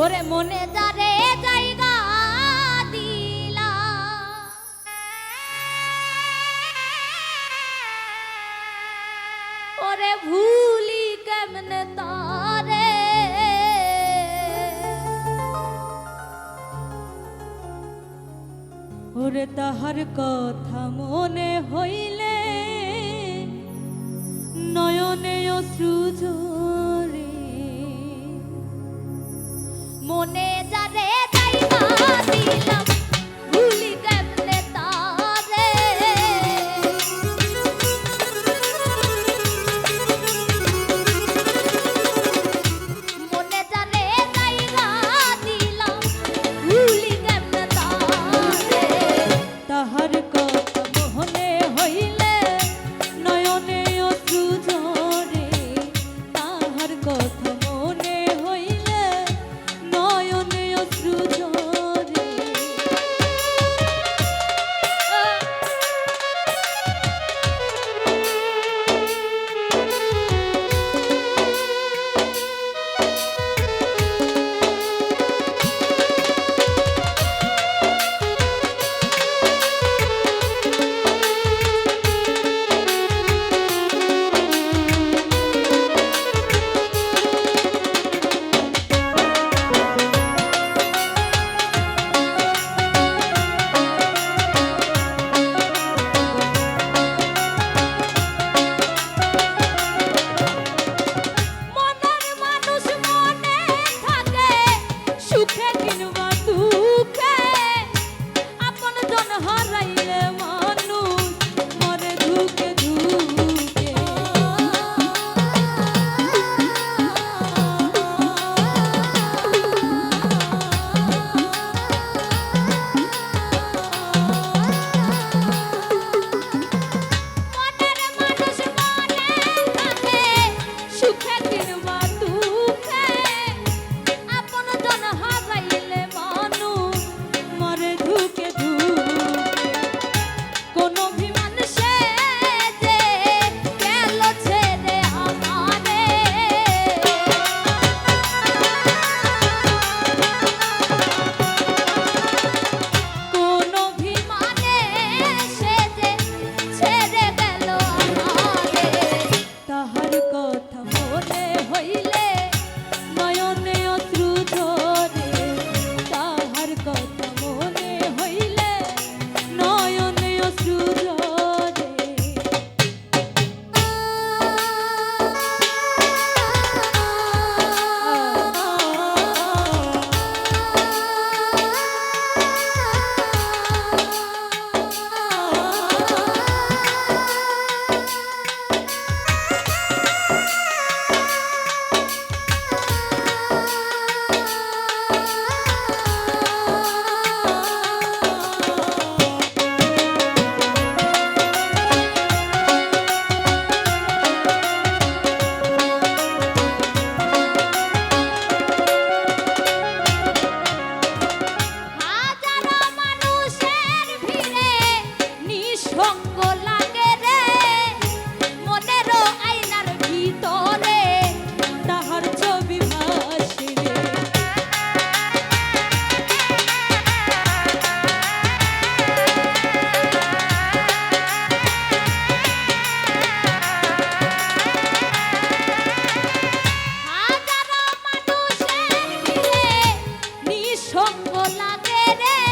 ওরে মনে যারে জায়গা দিলা। ওরে ভুলি কেমনে তারে? ওরে তাহার কথা মনে হইলে নয়নে অশ্রু la it.